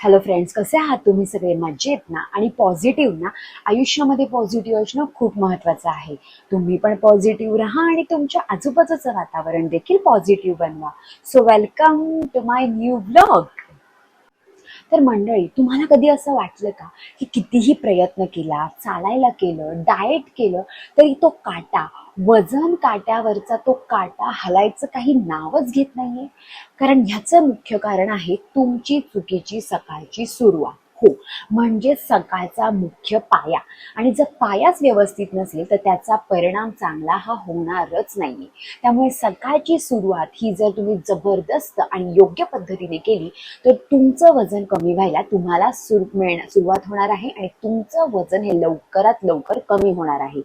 Hello friends कसे आहात तुम्ही सगळे? मजेत ना? आणि पॉझिटिव्ह ना? आयुष्यामध्ये पॉझिटिव्ह असणं खूप महत्वाचं आहे. तुम्ही पण पॉझिटिव्ह राहा आणि तुमच्या आजूबाजूचं वातावरण देखील पॉझिटिव्ह बनवा. So welcome to my new blog तर मंडळी तुम्हाला कधी असं वाटलं का की कितीही प्रयत्न केला चालायला केलं डाएट केलं तरी तो काटा वजन काट्यावरचा तो काटा हलायचं काही नावच घेत नाहीये. कारण ह्याचं मुख्य कारण आहे तुमची चुकीची सकाळची सुरुवात. हो. म्हणजे सकाळचा मुख्य पाया. आणि जर पायाच व्यवस्थित नसेल तर त्याचा परिणाम चांगला हा होणारच नाहीये. त्यामुळे सकाळची सुरुवात ही जर तुम्ही जबरदस्त आणि योग्य पद्धतीने केली तर तुमचं वजन कमी व्हायला तुम्हाला सुर मिळणं सुरुवात होणार आहे आणि तुमचं वजन हे लवकरात लवकर कमी होणार आहे.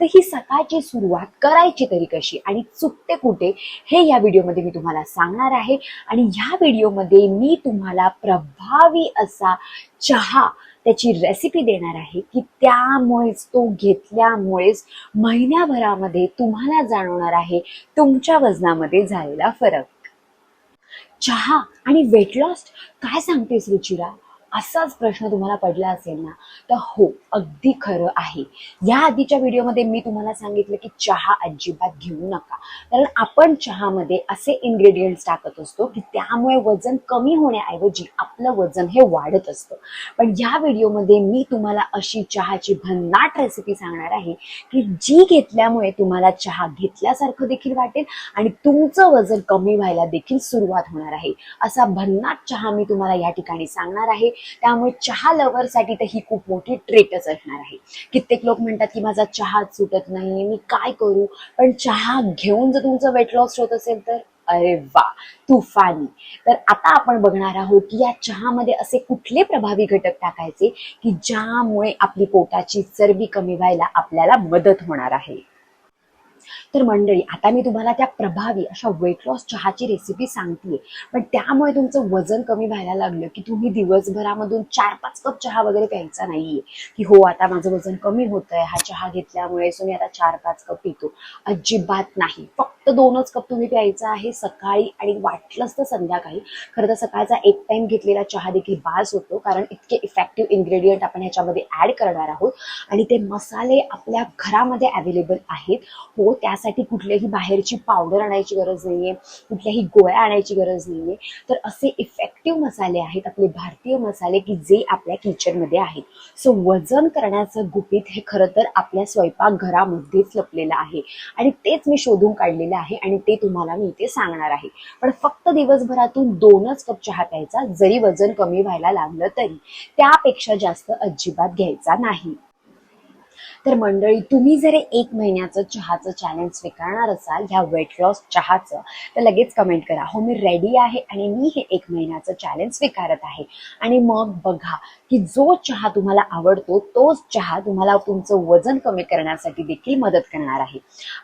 तर ही सकाळची सुरुवात करायची तरी कशी आणि चुकते कुठे हे या व्हिडिओमध्ये मी तुम्हाला सांगणार आहे. आणि ह्या व्हिडिओमध्ये मी तुम्हाला प्रभावी असा चहा त्याची रेसिपी देणार आहे की त्यामुळेच तो घेतल्यामुळेच महिन्याभरामध्ये तुम्हाला जाणवणार आहे तुमच्या वजनामध्ये झालेला फरक. चहा आणि वेट लॉस काय सांगतेस रुचिरा? असाच प्रश्न तुम्हाला पडला असेल ना तर हो अगदी खरं आहे. या आधीच्या व्हिडिओमध्ये मी तुम्हाला सांगितलं की चहा अजिबात घेऊ नका. कारण आपण चहामध्ये असे इन्ग्रेडियंट्स टाकत असतो की त्यामुळे वजन कमी होण्याऐवजी आपलं वजन हे वाढत असतं. पण या व्हिडिओमध्ये मी तुम्हाला अशी चहाची भन्नाट रेसिपी सांगणार आहे की जी घेतल्यामुळे तुम्हाला चहा घेतल्यासारखं देखील वाटेल आणि तुमचं वजन कमी व्हायला देखील सुरुवात होणार आहे. असा भन्नाट चहा मी तुम्हाला या ठिकाणी सांगणार आहे. त्यामुळे चहा लवरसाठी तर ही खूप मोठी ट्रीटच असणार आहे. कित्येक लोक म्हणतात की माझा चहा सुटत नाही मी काय करू? पण चहा घेऊन जर तुमचं वेट लॉस होत असेल तर अरे वा तुफानी. तर आता आपण बघणार आहोत की या चहामध्ये असे कुठले प्रभावी घटक टाकायचे की ज्यामुळे आपली पोटाची चरबी कमी व्हायला आपल्याला मदत होणार आहे. तर मंडळी आता मी तुम्हाला त्या प्रभावी अशा वेट लॉस चहाची रेसिपी सांगतेय. पण त्यामुळे तुमचं वजन कमी व्हायला लागलं की तुम्ही दिवसभरामधून चार पाच कप चहा वगैरे प्यायचा नाहीये. की हो आता माझं वजन कमी होत आहे हा चहा घेतल्यामुळे सो मी आता चार पाच कप पितो. अजिबात नाही. फक्त दोनच कप तुम्ही प्यायचा आहे सकाळी आणि वाटलंच तर संध्याकाळी. खरं तर सकाळचा एक टाइम घेतलेला चहा देखील बास होतो कारण इतके इफेक्टिव्ह इन्ग्रेडियंट आपण ह्याच्यामध्ये ऍड करणार आहोत. आणि ते मसाले आपल्या घरामध्ये अवेलेबल आहेत. हो त्यासाठी कुठल्याही बाहेरची पावडर आणायची गरज नाहीये कुठल्याही गोळ्या आणायची गरज नाहीये. तर असे इफेक्टिव्ह मसाले आहेत आपले भारतीय मसाले की जे आपल्या किचनमध्ये आहेत. सो वजन करण्याचं गुपित हे खरं तर आपल्या स्वयंपाकघरामध्येच लपलेलं आहे. आणि तेच मी शोधून काढलेलं आहे आणि ते तुम्हाला मी इथे सांगणार आहे. पण फक्त दिवसभरातून दोनच कप चहा प्यायचा जरी वजन कमी व्हायला लागलं तरी. त्यापेक्षा जास्त अजिबात घ्यायचा नाही. तर मंडळी तुम्ही जर एक महिन्याचं चहाचं चॅलेंज स्वीकारणार असाल ह्या वेट लॉस चहाचं तर लगेच कमेंट करा. हो मी रेडी आहे आणि मी हे एक महिन्याचं चॅलेंज स्वीकारत आहे. आणि मग बघा की जो चहा तुम्हाला आवडतो तोच चहा तुम्हाला तुमचं वजन कमी करण्यासाठी देखील मदत करणार आहे.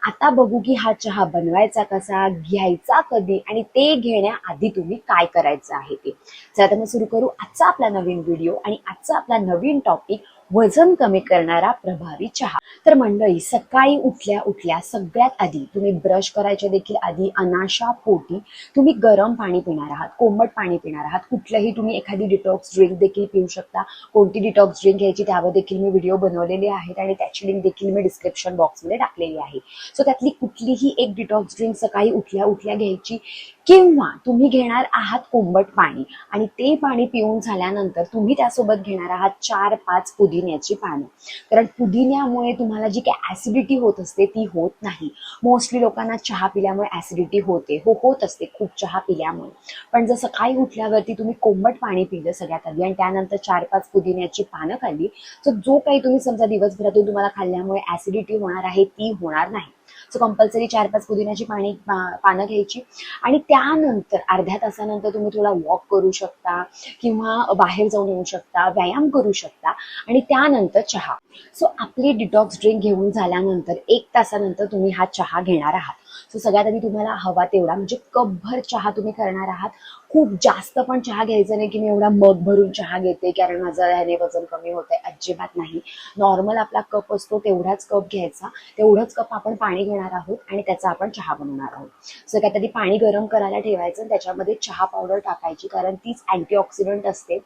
आता बघू की हा चहा बनवायचा कसा घ्यायचा कधी आणि ते घेण्याआधी तुम्ही काय करायचं आहे ते. चला तर मग सुरू करू आजचा आपला नवीन व्हिडिओ आणि आजचा आपला नवीन टॉपिक वजन कमी करणारा प्रभावी चहा. तर मंडळी सकाळी उठल्या उठल्या सगळ्यात आधी तुम्ही ब्रश करायच्या देखील आधी अनाशा पोटी तुम्ही गरम पाणी पिणार आहात कोमट पाणी पिणार आहात. कुठलंही तुम्ही एखादी डिटॉक्स ड्रिंक देखील पिऊ शकता. कोणती डिटॉक्स ड्रिंक घ्यायची त्यावर देखील मी व्हिडिओ बनवलेले आहेत आणि त्याची लिंक देखील मी डिस्क्रिप्शन बॉक्समध्ये टाकलेली आहे. सो त्यातली कुठलीही एक डिटॉक्स ड्रिंक सकाळी उठल्या उठल्या घ्यायची किंवा तुम्ही घेणार आहात कोंबट पाणी? आणि ते पाणी पिऊन झाल्यानंतर तुम्ही त्यासोबत घेणार आहात चार पाच पुदिन्याची पानं. कारण पुदिन्यामुळे तुम्हाला जी काही ऍसिडिटी होत असते ती होत नाही. मोस्टली लोकांना चहा पिल्यामुळे ऍसिडिटी होते. हो होत असते खूप चहा पिल्यामुळे. पण जर सकाळी उठल्यावरती तुम्ही कोंबट पाणी पिलं सगळ्यात आधी आणि त्यानंतर चार पाच पुदिन्याची पानं खाल्ली तर जो काही तुम्ही समजा दिवसभरातून तुम्हाला खाल्ल्यामुळे ऍसिडिटी होणार आहे ती होणार नाही. सो कंपल्सरी चार पाच पुदिन्याची पाणी पानं घ्यायची. आणि त्यानंतर अर्ध्या तासानंतर तुम्ही थोडा वॉक करू शकता किंवा बाहेर जाऊन येऊ शकता व्यायाम करू शकता. आणि त्यानंतर चहा. सो आपली डिटॉक्स ड्रिंक घेऊन झाल्यानंतर एक तासानंतर तुम्ही हा चहा घेणार आहात. सो सगळ्यात आधी तुम्हाला हवा तेवढा म्हणजे कपभर चहा तुम्ही करणार आहात. खूप जास्त पण चहा घ्यायचा नाही की मी एवढा मग भरून चहा घेते कारण माझं ह्याने वजन कमी होते अजिबात नाही. नॉर्मल आपला कप असतो तेवढाच कप घ्यायचा तेवढंच कप आपण पाणी घेणार आहोत आणि त्याचा आपण चहा बनवणार आहोत. सो काय पाणी गरम करायला ठेवायचं आणि त्याच्यामध्ये चहा पावडर टाकायची कारण तीच अँटीऑक्सिडंट असते.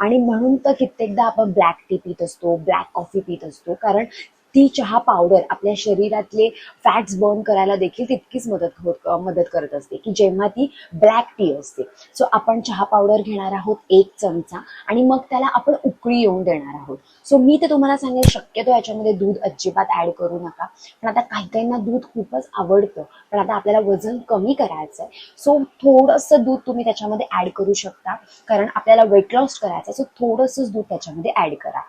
आणि म्हणून तर कित्येकदा आपण ब्लॅक टी पित असतो ब्लॅक कॉफी पित असतो कारण ती चहा पावडर आपल्या शरीरातले फॅट्स बर्न करायला देखील तितकीच मदत होत मदत करत असते. की जेव्हा ती ब्लॅक टी असते. सो आपण चहा पावडर घेणार आहोत एक चमचा आणि मग त्याला आपण उकळी येऊन देणार आहोत. सो मी तर तुम्हाला सांगेन शक्यतो याच्यामध्ये दूध अजिबात ऍड करू नका. पण आता काही काहींना दूध खूपच आवडतं. पण आता आपल्याला वजन कमी करायचं आहे सो थोडंसं दूध तुम्ही त्याच्यामध्ये ऍड करू शकता. कारण आपल्याला वेट लॉस करायचं सो थोडंसंच दूध त्याच्यामध्ये ऍड करा.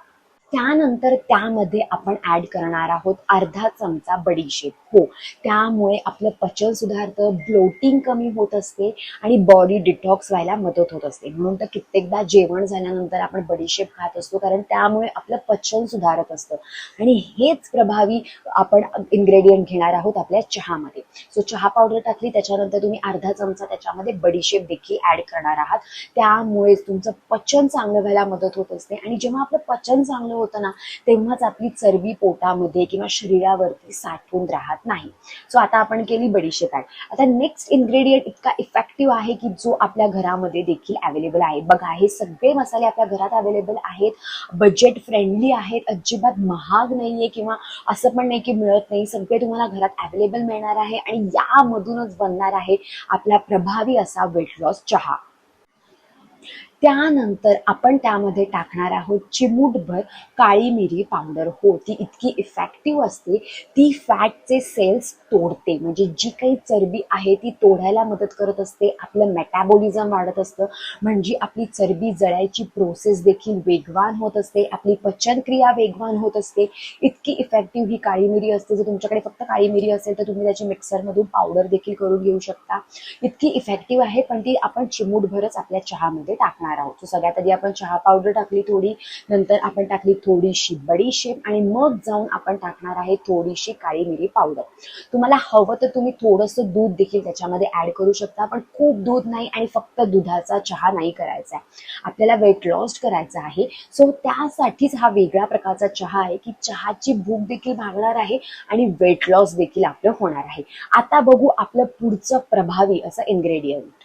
त्यानंतर त्यामध्ये आपण ऍड करणार आहोत अर्धा चमचा बडीशेप. हो त्यामुळे आपलं पचन सुधारतं ब्लोटिंग कमी होत असते आणि बॉडी डिटॉक्स व्हायला मदत होत असते. म्हणून तर कित्येकदा जेवण झाल्यानंतर आपण बडीशेप खात असतो कारण त्यामुळे आपलं पचन सुधारत असतं. आणि हेच प्रभावी आपण इन्ग्रेडियंट घेणार आहोत आपल्या चहामध्ये. सो चहा पावडर टाकली त्याच्यानंतर तुम्ही अर्धा चमचा त्याच्यामध्ये बडीशेप देखील ऍड करणार आहात. त्यामुळेच तुमचं पचन चांगलं व्हायला मदत होत असते. आणि जेव्हा आपलं पचन चांगलं होतं ना तेव्हाच आपली चरबी पोटामध्ये किंवा शरीरावरती साठवून राहत नाही. सो आता आपण केली बडीशेप ऍड आता नेक्स्ट इन्ग्रेडियंट इतका इफेक्टिव्ह आहे की जो आपल्या घरामध्ये देखील अवेलेबल आहे. बघा हे सगळे मसाले आपल्या घरात अवेलेबल आहेत. बजेट फ्रेंडली आहेत. अजिबात महाग नाहीये किंवा असं पण नाही की मिळत नाही. सगळे तुम्हाला घरात अवेलेबल मिळणार आहे आणि यामधूनच बनणार आहे आपला प्रभावी असा वेट लॉस चहा. त्यानंतर आपण त्यामध्ये टाकणार आहोत चिमूटभर काळी मिरी पावडर. हो ती इतकी इफेक्टिव्ह असते. ती फॅटचे सेल्स तोडते. म्हणजे जी काही चरबी आहे ती तोडायला मदत करत असते. आपलं मेटाबॉलिझम वाढत असतं. म्हणजे आपली चरबी जळायची प्रोसेस देखील वेगवान होत असते. आपली पचनक्रिया वेगवान होत असते. इतकी इफेक्टिव्ह ही काळी मिरी असते. जर तुमच्याकडे फक्त काळी मिरी असेल तर तुम्ही त्याची मिक्सरमधून पावडर देखील करून घेऊ शकता. इतकी इफेक्टिव्ह आहे पण ती आपण चिमूटभरच आपल्या चहामध्ये टाकणार आहोत. सगळ्यात आधी आपण चहा पावडर टाकली थोडी नंतर आपण टाकली थोडीशी बडीशेप आणि मग जाऊन आपण टाकणार आहे थोडीशी काळी मिरी पावडर तुम्हाला हवं तर तुम्ही थोडंसं दूध देखील त्याच्यामध्ये ऍड करू शकता पण खूप दूध नाही आणि फक्त दुधाचा चहा नाही करायचा. आहे आपल्याला वेट लॉस करायचा आहे. सो त्यासाठीच हा वेगळ्या प्रकारचा चहा आहे की चहाची भूक देखील भागणार आहे आणि वेट लॉस देखील आपलं होणार आहे. आता बघू आपलं पुढचं प्रभावी असं इन्ग्रेडियंट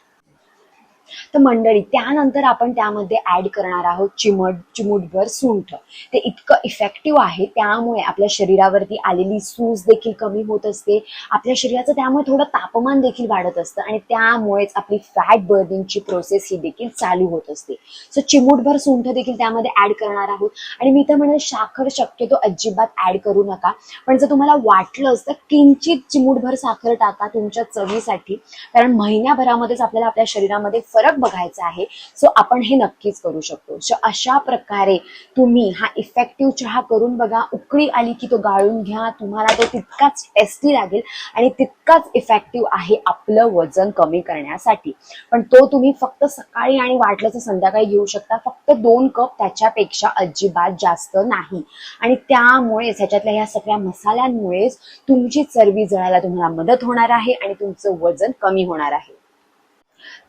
तर मंडळी त्यानंतर आपण त्यामध्ये ऍड करणार आहोत चिमट चिमूटभर सुंठ. ते इतकं इफेक्टिव्ह आहे त्यामुळे आपल्या शरीरावरती आलेली सूज देखील कमी होत असते. आपल्या शरीराचं त्यामुळे थोडं तापमान देखील वाढत असतं आणि त्यामुळेच आपली फॅट बर्निंगची प्रोसेस ही देखील चालू होत असते. सो चिमूटभर सुंठ देखील त्यामध्ये ऍड करणार आहोत. आणि मी तर म्हणेल साखर शक्यतो अजिबात ऍड करू नका. पण जर तुम्हाला वाटलं तर किंचित चिमूटभर साखर टाका तुमच्या चवीसाठी. कारण महिन्याभरामध्येच आपल्याला आपल्या शरीरामध्ये फरक बघायचा आहे सो आपण हे नक्कीच करू शकतो. सो अशा प्रकारे तुम्ही हा इफेक्टिव्ह चहा करून बघा उकळी आली की तो गाळून घ्या तुम्हाला तो तितकाच टेस्टी लागेल आणि तितकाच इफेक्टिव्ह आहे आपलं वजन कमी करण्यासाठी. पण तो तुम्ही फक्त सकाळी आणि वाटलं तर संध्याकाळी घेऊ शकता फक्त दोन कप त्याच्यापेक्षा अजिबात जास्त नाही. आणि त्यामुळेच ह्याच्यातल्या ह्या सगळ्या मसाल्यांमुळेच तुमची चरबी जळायला तुम्हाला मदत होणार आहे आणि तुमचं वजन कमी होणार आहे.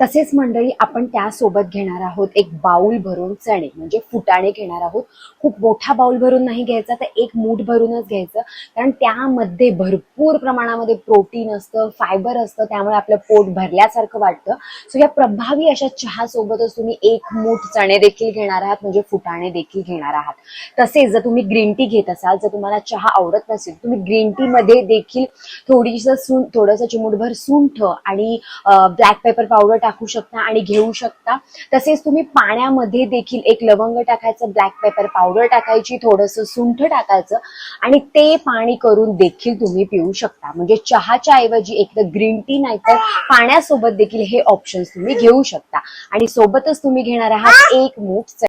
तसेच मंडळी आपण त्यासोबत घेणार आहोत एक बाऊल भरून चणे म्हणजे फुटाणे घेणार आहोत. खूप मोठा बाऊल भरून नाही घ्यायचा तर एक मूठ भरूनच घ्यायचं. कारण त्यामध्ये भरपूर प्रमाणामध्ये प्रोटीन असतं फायबर असतं त्यामुळे आपलं पोट भरल्यासारखं वाटतं. सो या प्रभावी अशा चहा सोबतच तुम्ही एक मूठ चणे देखील घेणार आहात म्हणजे फुटाणे देखील घेणार आहात. तसेच जर तुम्ही ग्रीन टी घेत असाल जर तुम्हाला चहा आवडत नसेल तुम्ही ग्रीन टी मध्ये देखील थोडीसं सून थोडंसं चिमूटभर सुंठ आणि ब्लॅक पेपर पावडर टाकू शकता आणि घेऊ शकता. तसेच तुम्ही पाण्यामध्ये देखील एक लवंग टाकायचं ब्लॅक पेपर पावडर टाकायची थोडंसं सुंठ टाकायचं आणि ते पाणी करून देखील तुम्ही पिऊ शकता. म्हणजे चहाच्या ऐवजी एक तर ग्रीन टी नाहीतर पाण्यासोबत देखील हे ऑप्शन्स तुम्ही घेऊ शकता. आणि सोबतच तुम्ही घेणार आहात एक मूठ.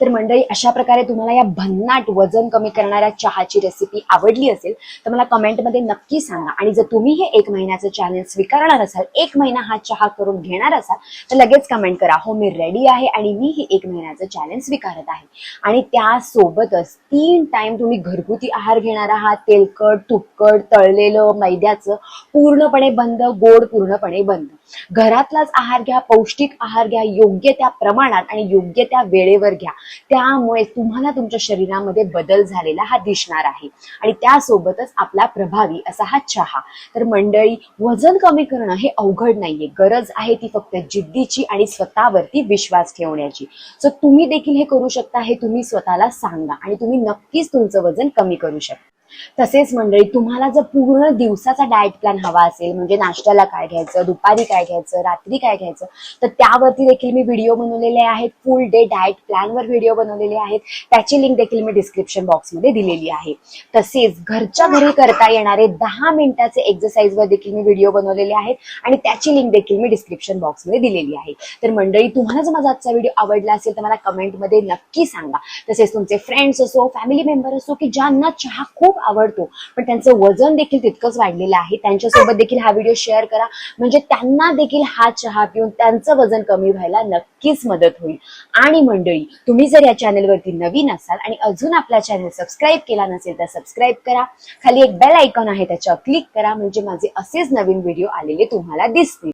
तर मंडळी अशा प्रकारे तुम्हाला या भन्नाट वजन कमी करणाऱ्या चहाची रेसिपी आवडली असेल तर मला कमेंटमध्ये नक्की सांगा. आणि जर तुम्ही हे एक महिन्याचं चॅलेंज स्वीकारणार असाल एक महिना हा चहा करून घेणार असाल तर लगेच कमेंट करा. हो मी रेडी आहे आणि मी हे एक महिन्याचं चॅलेंज स्वीकारत आहे. आणि त्यासोबतच तीन टाइम तुम्ही घरगुती आहार घेणार आहात. तेलकट तुपकट तळलेलं मैद्याचं पूर्णपणे बंद गोड पूर्णपणे बंद. घरातलाच आहार घ्या पौष्टिक आहार घ्या योग्य त्या प्रमाणात आणि योग्य त्या वेळेवर घ्या. त्यामुळे तुम्हाला तुमच्या शरीरामध्ये बदल झालेला हा दिसणार आहे. आणि त्यासोबतच आपला प्रभावी असा हा चहा. तर मंडळी वजन कमी करणं हे अवघड नाहीये. गरज आहे ती फक्त जिद्दीची आणि स्वतःवरती विश्वास ठेवण्याची. सो तुम्ही देखील हे करू शकता हे तुम्ही स्वतःला सांगा आणि तुम्ही नक्कीच तुमचं वजन कमी करू शकता. तसेच मंडळी तुम्हाला जर पूर्ण दिवसाचा डाएट प्लॅन हवा असेल म्हणजे नाश्त्याला काय घ्यायचं दुपारी काय घ्यायचं रात्री काय घ्यायचं तर त्यावरती देखील मी व्हिडिओ बनवलेले आहेत. फुल डे डाएट प्लॅनवर व्हिडिओ बनवलेले आहेत. त्याची लिंक देखील मी डिस्क्रिप्शन बॉक्समध्ये दिलेली आहे. तसेच घरच्या घरी करता येणारे दहा मिनिटाचे एक्सरसाइजवर देखील मी व्हिडिओ बनवलेले आहेत आणि त्याची लिंक देखील मी डिस्क्रिप्शन बॉक्समध्ये दिलेली आहे. तर मंडळी तुम्हाला जर माझा आजचा व्हिडिओ आवडला असेल तर मला कमेंटमध्ये नक्की सांगा. तसेच तुमचे फ्रेंड्स असो फॅमिली मेंबर असो की ज्यांना चहा खूप आवडतो. पण त्यांचं वजन देखील तितकंच वाढलेलं आहे. त्यांच्यासोबत देखील हा व्हिडिओ शेअर करा. म्हणजे त्यांना देखील हा चहा पिऊन त्यांचं वजन कमी व्हायला नक्कीच मदत होईल. आणि मंडळी तुम्ही जर या चॅनलवरती नवीन असाल आणि अजून आपला चॅनल सबस्क्राईब केला नसेल तर सबस्क्राईब करा. खाली एक बेल आयकॉन आहे त्याच्यावर क्लिक करा. म्हणजे माझे असेच नवीन व्हिडिओ आलेले तुम्हाला दिसतील.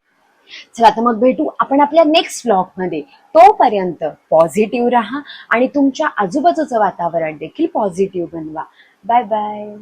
चला तर मग भेटू आपण आपल्या नेक्स्ट ब्लॉगमध्ये. तोपर्यंत पॉझिटिव्ह राहा आणि तुमच्या आजूबाजूचं वातावरण देखील पॉझिटिव्ह बनवा. Bye bye.